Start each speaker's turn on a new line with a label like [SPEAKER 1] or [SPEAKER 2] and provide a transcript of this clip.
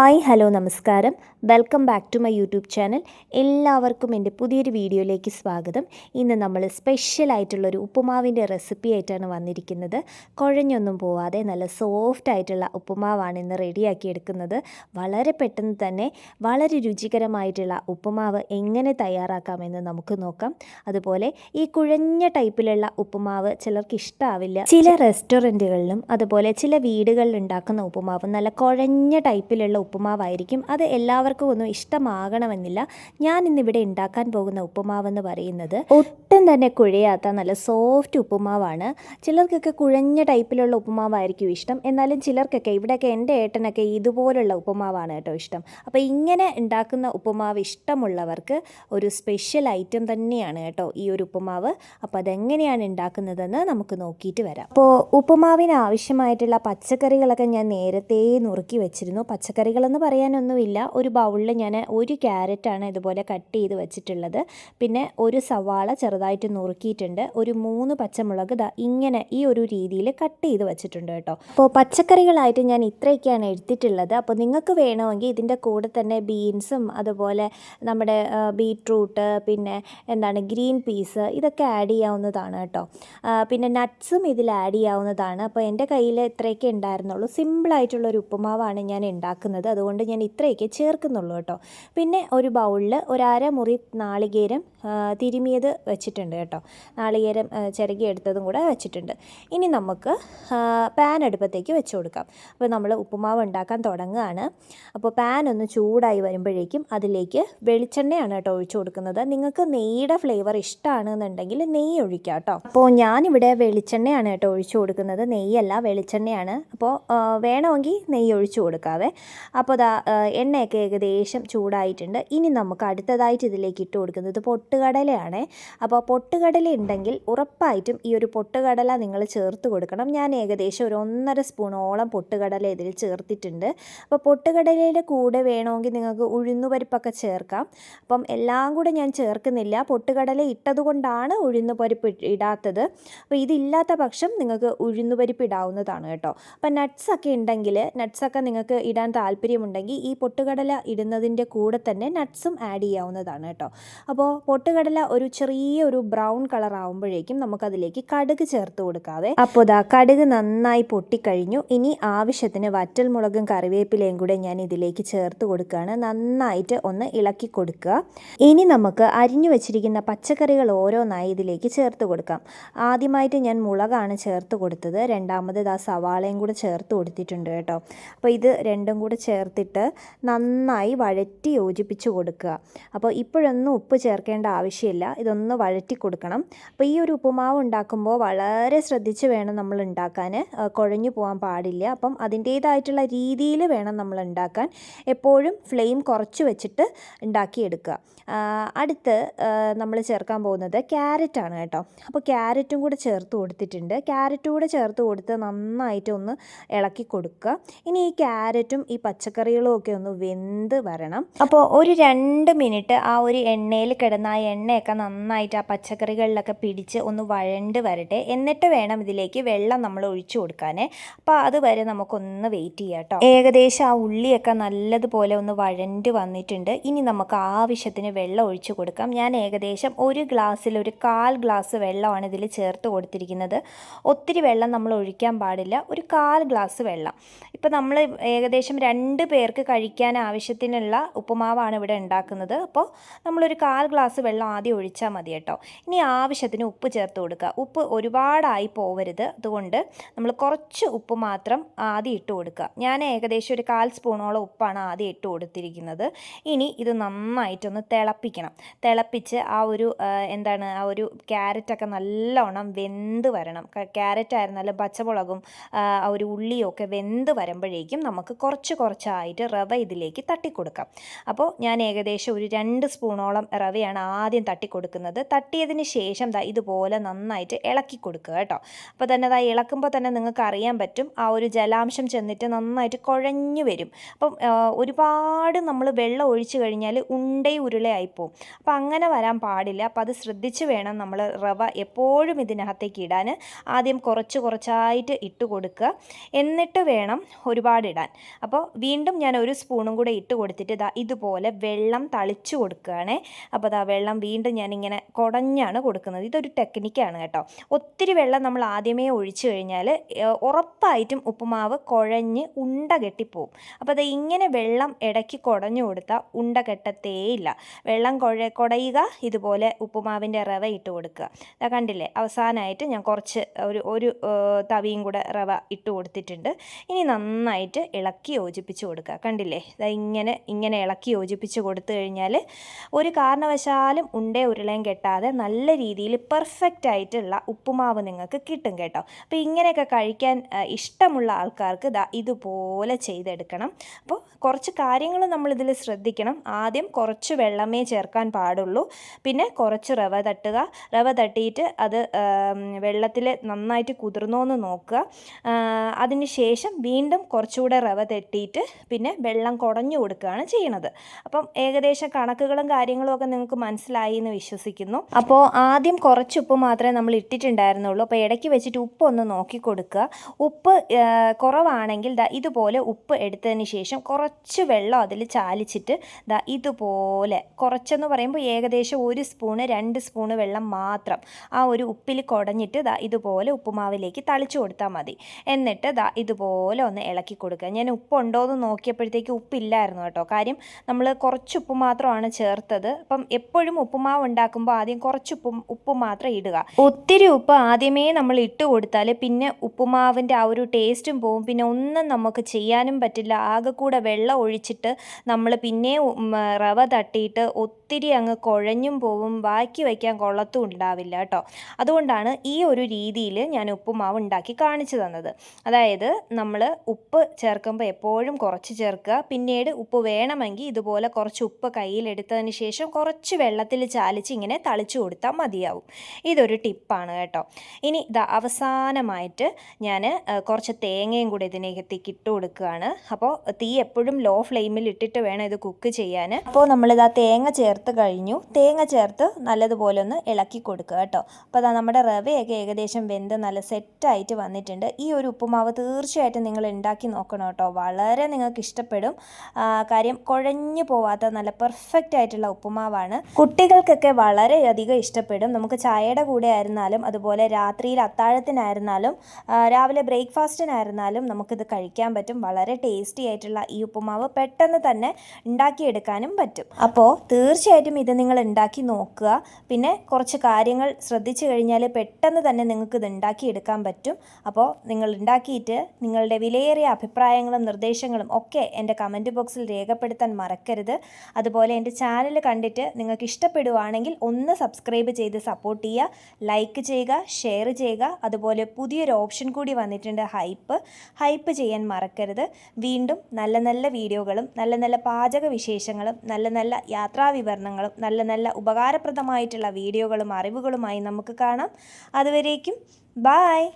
[SPEAKER 1] Hi hello നമസ്കാരം. Welcome back to my YouTube channel. എല്ലാവർക്കും എന്റെ പുതിയൊരു വീഡിയോയിലേക്ക് സ്വാഗതം. ഇന്ന് നമ്മൾ സ്പെഷ്യൽ ആയിട്ടുള്ളൊരു ഉപ്പുമാവിന്റെ റെസിപ്പി ആയിട്ടാണ് വന്നിരിക്കുന്നത്. കുഴഞ്ഞൊന്നും പോവാതെ നല്ല സോഫ്റ്റ് ആയിട്ടുള്ള ഉപ്പുമാവാണ് ഇന്ന് റെഡിയാക്കി എടുക്കുന്നത്. വളരെ പെട്ടെന്ന് തന്നെ വളരെ രുചികരമായിട്ടുള്ള ഉപ്പുമാവ് എങ്ങനെ തയ്യാറാക്കാമെന്ന് നമുക്ക് നോക്കാം. അതുപോലെ ഈ കുഴഞ്ഞ ടൈപ്പിലുള്ള ഉപ്പുമാവ് ചിലർക്ക് ഇഷ്ടാവില്ല. ചില റെസ്റ്റോറന്റുകളിലും അതുപോലെ ചില വീടുകളിൽ ഉണ്ടാക്കുന്ന ഉപ്പുമാവ് നല്ല കുഴഞ്ഞ ടൈപ്പിലുള്ള ഉപ്പുമാവായിരിക്കും. അത് എല്ലാവർക്കും ഒന്നും ഇഷ്ടമാകണമെന്നില്ല. ഞാൻ ഇന്നിവിടെ ഉണ്ടാക്കാൻ പോകുന്ന ഉപ്പുമാവെന്ന് പറയുന്നത് ഒട്ടും തന്നെ കുഴയാത്ത നല്ല സോഫ്റ്റ് ഉപ്പുമാവാണ്. ചിലർക്കൊക്കെ കുഴഞ്ഞ ടൈപ്പിലുള്ള ഉപ്പുമാവായിരിക്കും ഇഷ്ടം. എന്നാലും ചിലർക്കൊക്കെ ഇവിടെയൊക്കെ എന്റെ ഏട്ടനൊക്കെ ഇതുപോലുള്ള ഉപ്പുമാവാണ് കേട്ടോ ഇഷ്ടം. അപ്പോൾ ഇങ്ങനെ ഉണ്ടാക്കുന്ന ഉപ്പുമാവ് ഇഷ്ടമുള്ളവർക്ക് ഒരു സ്പെഷ്യൽ ഐറ്റം തന്നെയാണ് കേട്ടോ ഈ ഒരു ഉപ്പുമാവ്. അപ്പോൾ അതെങ്ങനെയാണ് ഉണ്ടാക്കുന്നതെന്ന് നമുക്ക് നോക്കിയിട്ട് വരാം. അപ്പോൾ ഉപ്പുമാവിന് ആവശ്യമായിട്ടുള്ള പച്ചക്കറികളൊക്കെ ഞാൻ നേരത്തെ നുറുക്കി വെച്ചിരുന്നു. പച്ചക്കറികളെന്ന് പറയാനൊന്നുമില്ല. ഒരു ബൗളിൽ ഞാൻ ഒരു ക്യാരറ്റാണ് ഇതുപോലെ കട്ട് ചെയ്ത് വെച്ചിട്ടുള്ളത്. പിന്നെ ഒരു സവാള ചെറുതായിട്ട് നുറുക്കിയിട്ടുണ്ട്. ഒരു മൂന്ന് പച്ചമുളക് ദാ ഇങ്ങനെ ഈ ഒരു രീതിയിൽ കട്ട് ചെയ്ത് വെച്ചിട്ടുണ്ട് കേട്ടോ. അപ്പോൾ പച്ചക്കറികളായിട്ട് ഞാൻ ഇത്രയൊക്കെയാണ് എടുത്തിട്ടുള്ളത്. അപ്പോൾ നിങ്ങൾക്ക് വേണമെങ്കിൽ ഇതിന്റെ കൂടെ തന്നെ ബീൻസും അതുപോലെ നമ്മുടെ ബീട്രൂട്ട് പിന്നെ എന്താണ് ഗ്രീൻ പീസ് ഇതൊക്കെ ആഡ് ചെയ്യാവുന്നതാണ് കേട്ടോ. പിന്നെ നട്ട്സും ഇതിൽ ആഡ് ചെയ്യാവുന്നതാണ്. അപ്പോൾ എന്റെ കയ്യിൽ ഇത്രയൊക്കെ ഉണ്ടായിരുന്നുള്ളൂ. സിമ്പിളായിട്ടുള്ളൊരു ഉപ്പുമാവാണ് ഞാൻ ഉണ്ടാക്കുന്നത്. അതുകൊണ്ട് ഞാൻ ഇത്രയൊക്കെ ചേർക്കുന്നുള്ളൂ കേട്ടോ. പിന്നെ ഒരു ബൗളിൽ ഒരു അര മുറി നാളികേരം തിരുമിയത് വെച്ചിട്ടുണ്ട് കേട്ടോ. നാളികേരം ചിരകി എടുത്തതും കൂടെ വെച്ചിട്ടുണ്ട്. ഇനി നമുക്ക് പാൻ അടുപ്പത്തേക്ക് വെച്ച് കൊടുക്കാം. അപ്പോൾ നമ്മൾ ഉപ്പുമാവ് ഉണ്ടാക്കാൻ തുടങ്ങുകയാണ്. അപ്പോൾ പാൻ ഒന്ന് ചൂടായി വരുമ്പോഴേക്കും അതിലേക്ക് വെളിച്ചെണ്ണയാണ് കേട്ടോ ഒഴിച്ചു കൊടുക്കുന്നത്. നിങ്ങൾക്ക് നെയ്യുടെ ഫ്ലേവർ ഇഷ്ടമാണെന്നുണ്ടെങ്കിൽ നെയ്യ് ഒഴിക്കാം കേട്ടോ. അപ്പോൾ ഞാനിവിടെ വെളിച്ചെണ്ണയാണ് കേട്ടോ ഒഴിച്ചു കൊടുക്കുന്നത്. നെയ്യല്ല വെളിച്ചെണ്ണയാണ്. അപ്പോൾ വേണമെങ്കിൽ നെയ്യ് ഒഴിച്ചു കൊടുക്കാവേ. അപ്പോൾ ദാ എണ്ണയൊക്കെ ഏകദേശം ചൂടായിട്ടുണ്ട്. ഇനി നമുക്ക് അടുത്തതായിട്ട് ഇതിലേക്ക് ഇട്ട് കൊടുക്കുന്നത് പൊട്ടുകടലയാണ്. അപ്പോൾ പൊട്ടുകടല ഉണ്ടെങ്കിൽ ഉറപ്പായിട്ടും ഈ ഒരു പൊട്ടുകടല നിങ്ങൾ ചേർത്ത് കൊടുക്കണം. ഞാൻ ഏകദേശം ഒരു ഒന്നര സ്പൂണോളം പൊട്ടുകടല ഇതിൽ ചേർത്തിട്ടുണ്ട്. അപ്പോൾ പൊട്ടുകടലയുടെ കൂടെ വേണമെങ്കിൽ നിങ്ങൾക്ക് ഉഴുന്നുപരിപ്പൊക്കെ ചേർക്കാം. അപ്പം എല്ലാം കൂടെ ഞാൻ ചേർക്കുന്നില്ല. പൊട്ടുകടല ഇട്ടതുകൊണ്ടാണ് ഉഴുന്നുപരിപ്പ് ഇടാത്തത്. അപ്പോൾ ഇതില്ലാത്ത പക്ഷം നിങ്ങൾക്ക് ഉഴുന്നുപരിപ്പ് ഇടാവുന്നതാണ് കേട്ടോ. അപ്പം നട്ട്സൊക്കെ ഉണ്ടെങ്കിൽ നട്ട്സൊക്കെ നിങ്ങൾക്ക് ഇടാൻ താല്പര്യമുണ്ടെങ്കിൽ ഈ പൊട്ടുകടല ഇടുന്നതിന്റെ കൂടെ തന്നെ നട്ട്സും ആഡ് ചെയ്യാവുന്നതാണ് കേട്ടോ. അപ്പോൾ പൊട്ടുകടല ഒരു ചെറിയ ഒരു ബ്രൗൺ കളർ ആകുമ്പോഴേക്കും നമുക്കതിലേക്ക് കടുക് ചേർത്ത് കൊടുക്കാതെ അപ്പോൾ ഇതാ കടുക് നന്നായി പൊട്ടിക്കഴിഞ്ഞു. ഇനി ആവശ്യത്തിന് വറ്റൽ മുളകും കറിവേപ്പിലയും കൂടെ ഞാൻ ഇതിലേക്ക് ചേർത്ത് കൊടുക്കുകയാണ്. നന്നായിട്ട് ഒന്ന് ഇളക്കി കൊടുക്കുക. ഇനി നമുക്ക് അരിഞ്ഞു വെച്ചിരിക്കുന്ന പച്ചക്കറികൾ ഓരോന്നായി ഇതിലേക്ക് ചേർത്ത് കൊടുക്കാം. ആദ്യമായിട്ട് ഞാൻ മുളകാണ് ചേർത്ത് കൊടുത്തത്. രണ്ടാമത് ആ സവാളയും കൂടെ ചേർത്ത് കൊടുത്തിട്ടുണ്ട് കേട്ടോ. അപ്പോൾ ഇത് രണ്ടും കൂടെ ചേർത്തിട്ട് നന്നായി വഴറ്റി യോജിപ്പിച്ച് കൊടുക്കുക. അപ്പോൾ ഇപ്പോഴൊന്നും ഉപ്പ് ചേർക്കേണ്ട ആവശ്യമില്ല. ഇതൊന്ന് വഴറ്റി കൊടുക്കണം. അപ്പോൾ ഈ ഒരു ഉപ്പുമാവ് ഉണ്ടാക്കുമ്പോൾ വളരെ ശ്രദ്ധിച്ച് വേണം നമ്മൾ ഉണ്ടാക്കാൻ. കുഴഞ്ഞു പോകാൻ പാടില്ല. അപ്പം അതിന്റേതായിട്ടുള്ള രീതിയിൽ വേണം നമ്മൾ ഉണ്ടാക്കാൻ. എപ്പോഴും ഫ്ലെയിം കുറച്ച് വെച്ചിട്ട് ഉണ്ടാക്കിയെടുക്കുക. അടുത്ത് നമ്മൾ ചേർക്കാൻ പോകുന്നത് ക്യാരറ്റാണ് കേട്ടോ. അപ്പോൾ ക്യാരറ്റും കൂടെ ചേർത്ത് കൊടുത്തിട്ടുണ്ട്. ക്യാരറ്റും കൂടെ ചേർത്ത് കൊടുത്ത് നന്നായിട്ട് ഒന്ന് ഇളക്കി കൊടുക്കുക. ഇനി ഈ ക്യാരറ്റും ഈ പച്ചക്കറികളും ഒക്കെ ഒന്ന് വെന്ത് വരണം. അപ്പോൾ ഒരു രണ്ട് മിനിറ്റ് ആ ഒരു എണ്ണയിൽ കിടന്ന ആ എണ്ണയൊക്കെ നന്നായിട്ട് ആ പച്ചക്കറികളിലൊക്കെ പിടിച്ച് ഒന്ന് വഴണ്ട് വരട്ടെ. എന്നിട്ട് വേണം ഇതിലേക്ക് വെള്ളം നമ്മൾ ഒഴിച്ചു കൊടുക്കാൻ അപ്പോൾ അതുവരെ നമുക്കൊന്ന് വെയിറ്റ് ചെയ്യാം കേട്ടോ. ഏകദേശം ആ ഉള്ളിയൊക്കെ നല്ലതുപോലെ ഒന്ന് വഴണ്ട് വന്നിട്ടുണ്ട്. ഇനി നമുക്ക് ആവശ്യത്തിന് വെള്ളം ഒഴിച്ചു കൊടുക്കാം. ഞാൻ ഏകദേശം ഒരു ഗ്ലാസ്സിൽ ഒരു കാൽ ഗ്ലാസ് വെള്ളമാണ് ഇതിൽ ചേർത്ത് കൊടുത്തിരിക്കുന്നത്. ഒത്തിരി വെള്ളം നമ്മൾ ഒഴിക്കാൻ പാടില്ല. ഒരു കാൽ ഗ്ലാസ് വെള്ളം. ഇപ്പോൾ നമ്മൾ ഏകദേശം രണ്ട് പേർക്ക് കഴിക്കാൻ ആവശ്യത്തിനുള്ള ഉപ്പുമാവാണ് ഇവിടെ ഉണ്ടാക്കുന്നത്. അപ്പോൾ നമ്മളൊരു കാൽ ഗ്ലാസ് വെള്ളം ആദ്യം ഒഴിച്ചാൽ മതി കേട്ടോ. ഇനി ആവശ്യത്തിന് ഉപ്പ് ചേർത്ത് കൊടുക്കുക. ഉപ്പ് ഒരുപാടായി പോവരുത്. അതുകൊണ്ട് നമ്മൾ കുറച്ച് ഉപ്പ് മാത്രം ആദ്യം ഇട്ട് കൊടുക്കുക. ഞാൻ ഏകദേശം ഒരു കാൽ സ്പൂണോളം ഉപ്പാണ് ആദ്യം ഇട്ട് കൊടുത്തിരിക്കുന്നത്. ഇനി ഇത് നന്നായിട്ടൊന്ന് തിളപ്പിക്കണം. തിളപ്പിച്ച് ആ ഒരു എന്താണ് ആ ഒരു ക്യാരറ്റൊക്കെ നല്ലോണം വെന്ത് വരണം. ക്യാരറ്റ് ആയിരുന്നാലും പച്ചമുളകും ആ ഒരു ഉള്ളിയൊക്കെ വെന്ത് വരുമ്പോഴേക്കും നമുക്ക് കുറച്ച് കുറച്ചായിട്ട് റവ ഇതിലേക്ക് തട്ടിക്കൊടുക്കാം. അപ്പോൾ ഞാൻ ഏകദേശം ഒരു രണ്ട് സ്പൂണോളം റവയാണ് ആദ്യം തട്ടിക്കൊടുക്കുന്നത് തട്ടിയതിന് ശേഷം ദാ ഇതുപോലെ നന്നായിട്ട് ഇളക്കി കൊടുക്കുക കേട്ടോ. അപ്പോൾ തന്നെ ദാ ഇളക്കുമ്പോൾ തന്നെ നിങ്ങൾക്ക് അറിയാൻ പറ്റും ആ ഒരു ജലാംശം ചെന്നിട്ട് നന്നായിട്ട് കുഴഞ്ഞു വരും. അപ്പം ഒരുപാട് നമ്മൾ വെള്ളം ഒഴിച്ചു കഴിഞ്ഞാൽ ഉണ്ടേ ഉരുളയായിപ്പോവും അപ്പോൾ അങ്ങനെ വരാൻ പാടില്ല. അപ്പോൾ അത് ശ്രദ്ധിച്ച് വേണം നമ്മൾ റവ എപ്പോഴും ഇതിനകത്തേക്ക് ഇടാൻ ആദ്യം കുറച്ച് കുറച്ചായിട്ട് ഇട്ട് കൊടുക്കുക. എന്നിട്ട് വേണം ഒരുപാട് ഇടാൻ. അപ്പോൾ വീണ്ടും ഞാൻ ഒരു സ്പൂണും കൂടെ ഇട്ട് കൊടുത്തിട്ട് ഇതാ ഇതുപോലെ വെള്ളം തളിച്ചു കൊടുക്കുകയാണേ. അപ്പോൾ ഇതാ വെള്ളം വീണ്ടും ഞാനിങ്ങനെ കുടഞ്ഞാണ് കൊടുക്കുന്നത്. ഇതൊരു ടെക്നിക്കാണ് കേട്ടോ. ഒത്തിരി വെള്ളം നമ്മൾ ആദ്യമേ ഒഴിച്ചു കഴിഞ്ഞാൽ ഉറപ്പായിട്ടും ഉപ്പുമാവ് കുഴഞ്ഞ് ഉണ്ട കെട്ടിപ്പോവും. അപ്പോൾ അത് ഇങ്ങനെ വെള്ളം ഇടയ്ക്ക് കുടഞ്ഞു കൊടുത്താൽ ഉണ്ട കെട്ടത്തേയില്ല. വെള്ളം കുഴ കുടയുക ഇതുപോലെ ഉപ്പുമാവിന്റെ റവ ഇട്ട് കൊടുക്കുക. ദാ കണ്ടില്ലേ? അവസാനമായിട്ട് ഞാൻ കുറച്ച് ഒരു ഒരു തവിയും കൂടെ റവ ഇട്ട് കൊടുത്തിട്ടുണ്ട്. ഇനി നന്നായിട്ട് ഇളക്കി യോജിപ്പിച്ച് കൊടുക്കുക. കണ്ടില്ലേ? ദാ ഇങ്ങനെ ഇങ്ങനെ ഇളക്കി യോജിപ്പിച്ച് കൊടുത്തു കഴിഞ്ഞാൽ ഒരു കാരണവശാലും ഉണ്ടേ ഉരുളയും കെട്ടാതെ നല്ല രീതിയിൽ പെർഫെക്റ്റ് ആയിട്ടുള്ള ഉപ്പുമാവ് നിങ്ങൾക്ക് കിട്ടും കേട്ടോ. അപ്പോൾ ഇങ്ങനെയൊക്കെ കഴിക്കാൻ ഇഷ്ടമുള്ള ആൾക്കാർക്ക് ദാ ഇതുപോലെ ചെയ്തെടുക്കണം. അപ്പോൾ കുറച്ച് കാര്യങ്ങൾ നമ്മളിതിൽ ശ്രദ്ധിക്കണം. ആദ്യം കുറച്ച് വെള്ളമേ ചേർക്കാൻ പാടുള്ളൂ. പിന്നെ കുറച്ച് റവ തട്ടുക. റവ തട്ടിയിട്ട് അത് വെള്ളത്തിൽ നന്നായിട്ട് കുതിർന്നോ എന്ന് നോക്കുക അതിന് ശേഷം വീണ്ടും കുറച്ചുകൂടെ റവ തട്ടിയിട്ട് പിന്നെ വെള്ളം കുടഞ്ഞു കൊടുക്കുകയാണ് ചെയ്യണത്. അപ്പം ഏകദേശം കണക്കുകളും കാര്യങ്ങളും ഒക്കെ നിങ്ങൾക്ക് മനസ്സിലായി എന്ന് വിശ്വസിക്കുന്നു. അപ്പോൾ ആദ്യം കുറച്ച് ഉപ്പ് മാത്രമേ നമ്മൾ ഇട്ടിട്ടുണ്ടായിരുന്നുള്ളൂ. അപ്പോൾ ഇടയ്ക്ക് വെച്ചിട്ട് ഉപ്പ് ഒന്ന് നോക്കി കൊടുക്കുക. ഉപ്പ് കുറവാണെങ്കിൽ ദാ ഇതുപോലെ ഉപ്പ് എടുത്തതിന് ശേഷം കുറച്ച് വെള്ളം അതിൽ ചാലിച്ചിട്ട് ദാ ഇതുപോലെ കുറച്ചെന്ന് പറയുമ്പോൾ ഏകദേശം ഒരു സ്പൂണ് രണ്ട് സ്പൂണ് വെള്ളം മാത്രം ആ ഒരു ഉപ്പിൽ കുടഞ്ഞിട്ട് ദാ ഇതുപോലെ ഉപ്പുമാവിലേക്ക് തളിച്ചു കൊടുത്താൽ മതി. എന്നിട്ട് ദാ ഇതുപോലെ ഒന്ന് ഇളക്കി കൊടുക്കുക. ഞാൻ ഉപ്പുണ്ടോ എന്ന് നോക്കിയപ്പോഴത്തേക്ക് ഉപ്പില്ലായിരുന്നു കേട്ടോ. കാര്യം നമ്മൾ കുറച്ച് ഉപ്പ് മാത്രമാണ് ചേർത്തത്. അപ്പം എപ്പോഴും ഉപ്പുമാവ് ഉണ്ടാക്കുമ്പോൾ ആദ്യം കുറച്ച് ഉപ്പ് ഉപ്പ് മാത്രം ഇടുക. ഒത്തിരി ഉപ്പ് ആദ്യമേ നമ്മൾ ഇട്ട് കൊടുത്താൽ പിന്നെ ഉപ്പുമാവിന്റെ ആ ഒരു ടേസ്റ്റും പോവും. പിന്നെ ഒന്നും നമുക്ക് ചെയ്യാനും പറ്റില്ല. ആകെ കൂടെ വെള്ളം ഒഴിച്ചിട്ട് നമ്മൾ പിന്നെ റവ തട്ടിയിട്ട് ഒത്തിരി അങ്ങ് കുഴഞ്ഞും പോവും. ബാക്കി വയ്ക്കാൻ കൊള്ളത്തും ഉണ്ടാവില്ല കേട്ടോ. അതുകൊണ്ടാണ് ഈ ഒരു രീതിയിൽ ഞാൻ ഉപ്പുമാവ് ഉണ്ടാക്കി കാണിച്ചു തന്നത്. അതായത് നമ്മൾ ഉപ്പ് ചേർക്കുമ്പോൾ എപ്പോഴും കുറച്ച് ചേർക്കുക. പിന്നീട് ഉപ്പ് വേണമെങ്കിൽ ഇതുപോലെ കുറച്ച് ഉപ്പ് കയ്യിലെടുത്തതിന് ശേഷം കുറച്ച് വെള്ളത്തിൽ ചാലിച്ച് ഇങ്ങനെ തളിച്ചു കൊടുത്താൽ മതിയാവും. ഇതൊരു ടിപ്പാണ് കേട്ടോ. ഇനി ഇതാ അവസാനമായിട്ട് ഞാൻ കുറച്ച് തേങ്ങയും കൂടി ഇതിനകത്തേക്ക് ഇട്ട് കൊടുക്കുകയാണ്. അപ്പോൾ തീ എപ്പോഴും ലോ ഫ്ലെയിമിൽ ഇട്ടിട്ട് വേണം ഇത് കുക്ക് ചെയ്യാൻ. അപ്പോൾ നമ്മളിതാ തേങ്ങ ചേർത്ത് കഴിഞ്ഞു. തേങ്ങ ചേർത്ത് നല്ലതുപോലെ ഒന്ന് ഇളക്കി കൊടുക്കുക കേട്ടോ. അപ്പോൾ അതാ നമ്മുടെ റവയൊക്കെ ഏകദേശം വെന്ത് നല്ല സെറ്റായിട്ട് വന്നിട്ടുണ്ട്. ഈ ഒരു ഉപ്പുമാവ് തീർച്ചയായിട്ടും നിങ്ങൾ ഉണ്ടാക്കി നോക്കണം കേട്ടോ. വളരെ നിങ്ങൾക്ക് ഇഷ്ടപ്പെടും. കാര്യം കുഴഞ്ഞു പോവാത്ത നല്ല പെർഫെക്റ്റ് ആയിട്ടുള്ള ഉപ്പുമാവാണ്. കുട്ടികൾക്കൊക്കെ വളരെയധികം ഇഷ്ടപ്പെടും. നമുക്ക് ചായയുടെ കൂടെ ആയിരുന്നാലും അതുപോലെ രാത്രിയിൽ അത്താഴത്തിനായിരുന്നാലും രാവിലെ ബ്രേക്ക്ഫാസ്റ്റിനായിരുന്നാലും നമുക്കിത് കഴിക്കാൻ പറ്റും. വളരെ ടേസ്റ്റി ആയിട്ടുള്ള ഈ ഉപ്പുമാവ് പെട്ടെന്ന് തന്നെ ഉണ്ടാക്കിയെടുക്കാനും പറ്റും. അപ്പോൾ തീർച്ചയായിട്ടും ഇത് നിങ്ങൾ ഉണ്ടാക്കി നോക്കുക. പിന്നെ കുറച്ച് കാര്യങ്ങൾ ശ്രദ്ധിച്ചു കഴിഞ്ഞാൽ പെട്ടെന്ന് തന്നെ നിങ്ങൾക്ക് ഇത് ഉണ്ടാക്കിയെടുക്കാൻ പറ്റും. അപ്പോൾ നിങ്ങൾ ഉണ്ടാക്കിയിട്ട് നിങ്ങളുടെ വിലയേറിയ അഭിപ്രായങ്ങളും നിർദ്ദേശങ്ങളും ഒക്കെ എന്റെ കമന്റ് ബോക്സിൽ രേഖപ്പെടുത്താൻ മറക്കരുത്. അതുപോലെ എന്റെ ചാനൽ കണ്ടിട്ട് നിങ്ങൾക്ക് ഇഷ്ടപ്പെടുവാണെങ്കിൽ ഒന്ന് സബ്സ്ക്രൈബ് ചെയ്ത് സപ്പോർട്ട് ചെയ്യുക ലൈക്ക് ചെയ്യുക ഷെയർ ചെയ്യുക. അതുപോലെ പുതിയൊരു ഓപ്ഷൻ കൂടി വന്നിട്ടുണ്ട് ഹൈപ്പ് ഹൈപ്പ് ചെയ്യാൻ മറക്കരുത്. വീണ്ടും നല്ല നല്ല വീഡിയോകളും നല്ല നല്ല പാചക വിശേഷങ്ങളും നല്ല നല്ല യാത്രാ വിവരണങ്ങളും നല്ല നല്ല ഉപകാരപ്രദമായിട്ടുള്ള വീഡിയോകളും അറിവുകളുമായി നമുക്ക് കാണാം. അതുവരേക്കും ബായ്